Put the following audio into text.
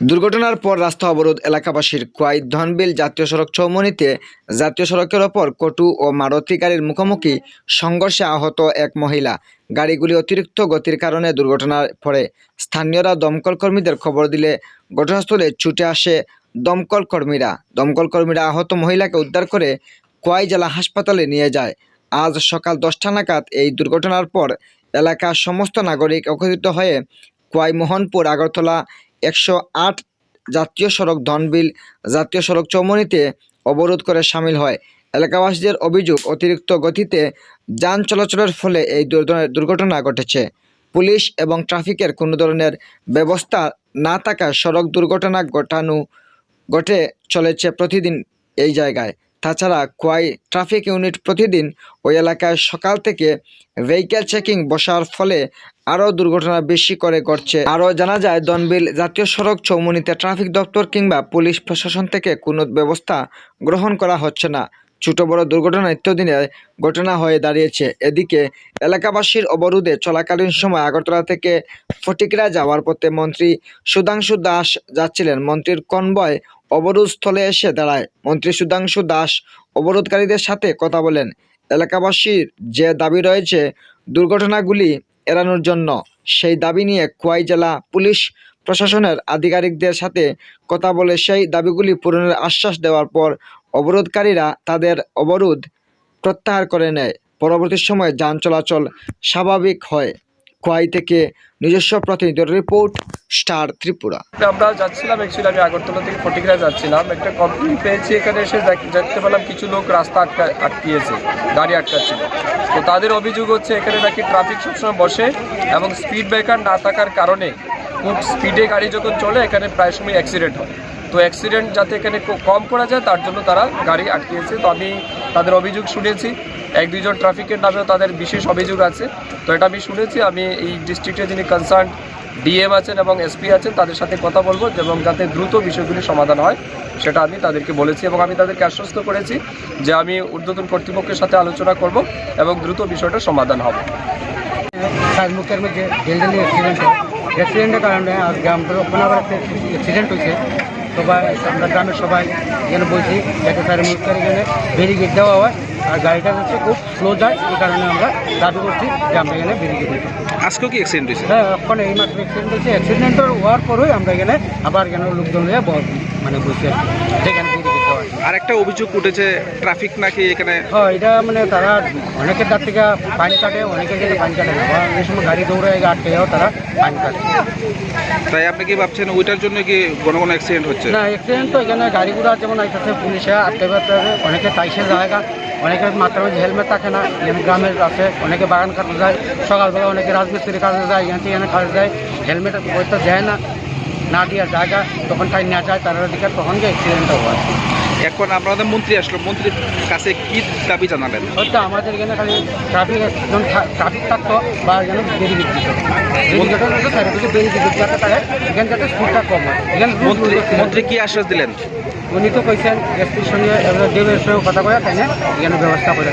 দুর্ঘটনার পর রাস্তা অবরোধ এলাকাবাসীর কোয়াই ধনবিল জাতীয় সড়ক চৌমনিতে জাতীয় সড়কের ওপর কটু ও মারুতি গাড়ির মুখোমুখি সংঘর্ষে আহত এক মহিলা। গাড়িগুলি অতিরিক্ত গতির কারণে দুর্ঘটনার পরে স্থানীয়রা দমকল কর্মীদের খবর দিলে ঘটনাস্থলে ছুটে আসে দমকল কর্মীরা। দমকল কর্মীরা আহত মহিলাকে উদ্ধার করে কোয়াই জেলা হাসপাতালে নিয়ে যায়। আজ সকাল দশটা নাগাদ এই দুর্ঘটনার পর এলাকার সমস্ত নাগরিক একত্রিত হয়ে মোহনপুর আগরতলা একশো আট জাতীয় সড়ক, ধনবিল জাতীয় সড়ক চৌমনিতে অবরোধ করে সামিল হয়। এলাকাবাসীদের অভিযোগ, অতিরিক্ত গতিতে যান চলাচলের ফলে এই দুর্ঘটনা ঘটেছে। পুলিশ এবং ট্রাফিকের কোনো ধরনের ব্যবস্থা না থাকায় সড়ক দুর্ঘটনা ঘটানো ঘটে চলেছে প্রতিদিন এই জায়গায়। তাছাড়া কোয়াই ট্রাফিক ইউনিট প্রতিদিন ওই এলাকায় সকাল থেকে ভেহিক্যাল চেকিং বসার ফলে আরও দুর্ঘটনা বেশি করে ঘটছে। আরও জানা যায়, দনবিল জাতীয় সড়ক চৌমুনিতে ট্রাফিক দপ্তর কিংবা পুলিশ প্রশাসন থেকে কোনো ব্যবস্থা গ্রহণ করা হচ্ছে না। ছোট বড় দুর্ঘটনা নিত্যদিনের ঘটনা হয়ে দাঁড়িয়েছে। এদিকে এলাকাবাসীর অবরোধে চলাকালীন সময় আগরতলা থেকে ফটিকরা যাওয়ার পথে মন্ত্রী সুধাংশু দাস যাচ্ছিলেন। মন্ত্রীর কনভয় অবরোধ স্থলে এসে দাঁড়ায়। মন্ত্রী সুধাংশু দাস অবরোধকারীদের সাথে কথা বলেন। এলাকাবাসীর যে দাবি রয়েছে, দুর্ঘটনাগুলি এড়ানোর জন্য সেই দাবি নিয়ে খোয়াই জেলা পুলিশ প্রশাসনের আধিকারিকদের সাথে কথা বলে সেই দাবিগুলি পূরণের আশ্বাস দেওয়ার পর অবরোধকারীরা তাদের অবরোধ প্রত্যাহার করে নেয়। পরবর্তী সময়ে যান চলাচল স্বাভাবিক হয়। খোয়াই থেকে নিজস্ব প্রতিনিধির রিপোর্ট, স্টার ত্রিপুরা। আমরা যাচ্ছিলাম অ্যাকচুয়ালি আমি আগরতলা থেকে ফটিকরা যাচ্ছিলাম। একটা কমপ্লেন পেয়েছি এখানে, এসে দেখতে পেলাম কিছু লোক রাস্তা আটকা আটকিয়েছে, গাড়ি আটকাচ্ছিল। তো তাদের অভিযোগ হচ্ছে এখানে নাকি ট্রাফিক সবসময় বসে এবং স্পিড ব্রেকার না থাকার কারণে খুব স্পিডে গাড়ি যখন চলে, এখানে প্রায় সময় অ্যাক্সিডেন্ট হয়। তো অ্যাক্সিডেন্ট যাতে এখানে কম করা যায়, তার জন্য তারা গাড়ি আটকিয়েছে তো আমি তাদের অভিযোগ শুনেছি। এক, দুইজন ট্রাফিকের নামেও তাদের বিশেষ অভিযোগ আছে। তো এটা আমি শুনেছি। আমি এই ডিস্ট্রিক্টে যিনি কনসার্ন ডিএম আছেন এবং এসপি আছেন, তাদের সাথে কথা বলব এবং যাতে দ্রুত বিষয়গুলি সমাধান হয়, সেটা আমি তাদেরকে বলেছি এবং আমি তাদেরকে আশ্বস্ত করেছি যে আমি ঊর্ধ্বতন কর্তৃপক্ষের সাথে আলোচনা করব এবং দ্রুত বিষয়টা সমাধান হবে। সাজমুখের মধ্যে জলদি অ্যাক্সিডেন্ট হয়। অ্যাক্সিডেন্টের কারণে আজকে আমাদের ওখানে আবার একটা অ্যাক্সিডেন্ট হয়েছে। সবাই আমরা গ্রামের সবাই এখানে বলছি যাতে সাজমুখের এখানে ব্যারিকেড দেওয়া হয়। আর গাড়িটা হচ্ছে খুব স্লো যায় এই কারণে আমরা দাবি করছি যে আমরা এখানে ব্যারিকেড দিই। আজকেও কি অ্যাক্সিডেন্ট হয়েছে? হ্যাঁ এখন এই মাত্র অ্যাক্সিডেন্ট হয়েছে। অ্যাক্সিডেন্টের হওয়ার পরেই আমরা এখানে আবার এখানে লোকজন মানে বসে আছি। যেখানে ব্যারিকেড দেওয়া আছে আর একটা অভিযোগ উঠেছে ট্রাফিক নাকি এখানে? হ্যাঁ এটা মানে তারা অনেকের তার থেকে পানি কাটে অনেকের থেকে পানি কাটে না। এই সময় গাড়ি দৌড়ে আটকে যাও তারা পানি কাটে তাই আপনি কি ভাবছেন ওইটার জন্য কি ঘন ঘন অ্যাক্সিডেন্ট হচ্ছে? না অ্যাক্সিডেন্ট তো এখানে গাড়িগুলো যেমন আইতেছে পুলিশে আটকে বেড়াতে অনেকে তাইসে জায়গা অনেকের মধ্যে হেলমেট থাকে না গ্রামের আছে অনেকে বাগান কাটতে যায় সকালবেলা অনেকে রাজমিস্ত্রি কাজে যায় এখান থেকে এখানে কাজে যায় হেলমেট হয়তো দেয় না না দেওয়ার জায়গা তখন টাইম না যায় তারা দিকে তখন গিয়ে অ্যাক্সিডেন্টটা হয় এখন আপনাদের মন্ত্রী আসলো মন্ত্রীর কাছে কি দাবি জানাবেন? হয়তো আমাদের এখানে খালি ট্রাফিক একজন ট্রাফিক থাকতো বা যেন বেরিয়ে হয়। মন্ত্রী মন্ত্রী কি আশ্বাস দিলেন? উনি তো কইছেন এসপির সঙ্গে দেবের সঙ্গে কথা কয়ে এখানে ব্যবস্থা করে